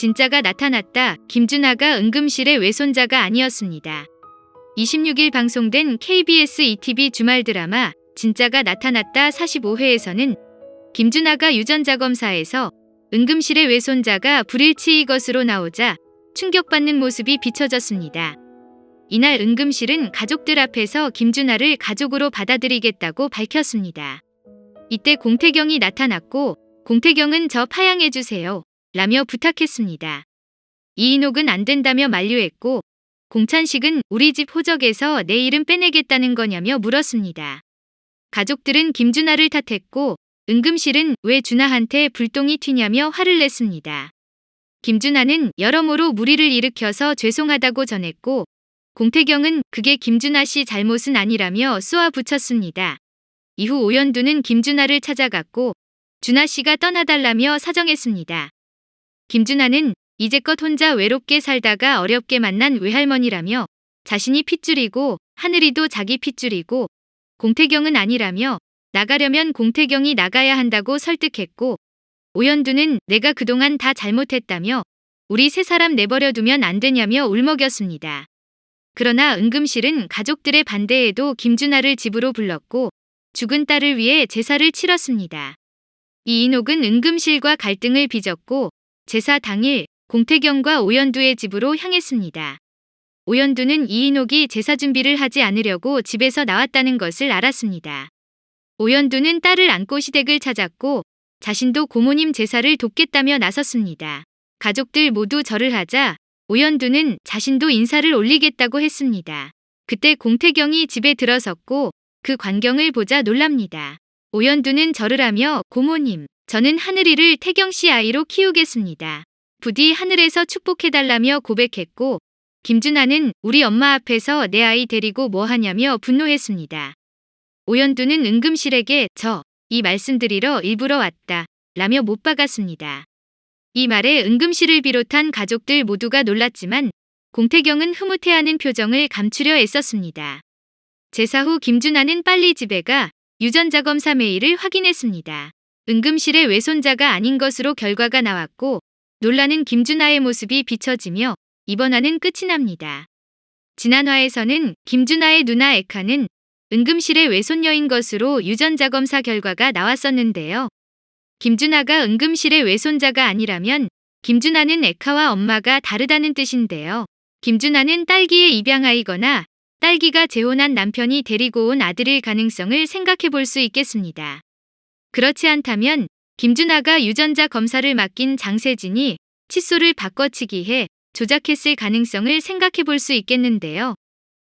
진짜가 나타났다. 김준하가 응급실의 외손자가 아니었습니다. 26일 방송된 KBS ETV 주말 드라마 진짜가 나타났다 45회에서는 김준하가 유전자 검사에서 응급실의 외손자가 불일치의 것으로 나오자 충격받는 모습이 비춰졌습니다. 이날 응급실은 가족들 앞에서 김준하를 가족으로 받아들이겠다고 밝혔습니다. 이때 공태경이 나타났고 공태경은 저 파양해주세요 라며 부탁했습니다. 이인옥은 안 된다며 만류했고 공찬식은 우리 집 호적에서 내 이름 빼내겠다는 거냐며 물었습니다. 가족들은 김준하를 탓했고 응급실은 왜 준하한테 불똥이 튀냐며 화를 냈습니다. 김준하는 여러모로 무리를 일으켜서 죄송하다고 전했고 공태경은 그게 김준하 씨 잘못은 아니라며 쏘아 붙였습니다. 이후 오연두는 김준하를 찾아갔고 준하 씨가 떠나달라며 사정했습니다. 김준하는 이제껏 혼자 외롭게 살다가 어렵게 만난 외할머니라며 자신이 핏줄이고 하늘이도 자기 핏줄이고 공태경은 아니라며 나가려면 공태경이 나가야 한다고 설득했고 오연두는 내가 그동안 다 잘못했다며 우리 세 사람 내버려 두면 안 되냐며 울먹였습니다. 그러나 응금실은 가족들의 반대에도 김준하를 집으로 불렀고 죽은 딸을 위해 제사를 치렀습니다. 이인옥은 응금실과 갈등을 빚었고 제사 당일 공태경과 오연두의 집으로 향했습니다. 오연두는 이인옥이 제사 준비를 하지 않으려고 집에서 나왔다는 것을 알았습니다. 오연두는 딸을 안고 시댁을 찾았고 자신도 고모님 제사를 돕겠다며 나섰습니다. 가족들 모두 절을 하자 오연두는 자신도 인사를 올리겠다고 했습니다. 그때 공태경이 집에 들어섰고 그 광경을 보자 놀랍니다. 오연두는 절을 하며 고모님, 저는 하늘이를 태경 씨 아이로 키우겠습니다. 부디 하늘에서 축복해달라며 고백했고 김준하는 우리 엄마 앞에서 내 아이 데리고 뭐 하냐며 분노했습니다. 오연두는 응금실에게 저 이 말씀드리러 일부러 왔다 라며 못 박았습니다. 이 말에 응금실을 비롯한 가족들 모두가 놀랐지만 공태경은 흐뭇해하는 표정을 감추려 애썼습니다. 제사 후 김준하는 빨리 집에 가 유전자 검사 메일을 확인했습니다. 응금실의 외손자가 아닌 것으로 결과가 나왔고 놀라는 김준하의 모습이 비춰지며 이번 화는 끝이 납니다. 지난 화에서는 김준하의 누나 에카는 응금실의 외손녀인 것으로 유전자 검사 결과가 나왔었는데요. 김준하가 응금실의 외손자가 아니라면 김준하는 에카와 엄마가 다르다는 뜻인데요. 김준하는 딸기의 입양아이거나 딸기가 재혼한 남편이 데리고 온 아들일 가능성을 생각해 볼 수 있겠습니다. 그렇지 않다면 김준하가 유전자 검사를 맡긴 장세진이 칫솔을 바꿔치기 해 조작했을 가능성을 생각해 볼 수 있겠는데요.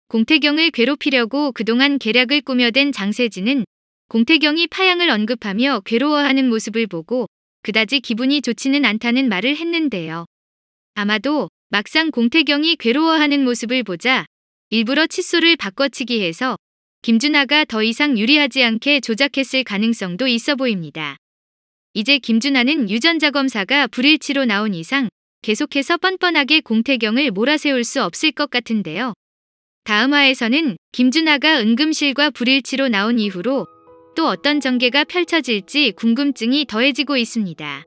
공태경을 괴롭히려고 그동안 계략을 꾸며댄 장세진은 공태경이 파양을 언급하며 괴로워하는 모습을 보고 그다지 기분이 좋지는 않다는 말을 했는데요. 아마도 막상 공태경이 괴로워하는 모습을 보자 일부러 칫솔을 바꿔치기 해서 김준하가 더 이상 유리하지 않게 조작했을 가능성도 있어 보입니다. 이제 김준하는 유전자 검사가 불일치로 나온 이상 계속해서 뻔뻔하게 공태경을 몰아세울 수 없을 것 같은데요. 다음 화에서는 김준하가 응금실과 불일치로 나온 이후로 또 어떤 전개가 펼쳐질지 궁금증이 더해지고 있습니다.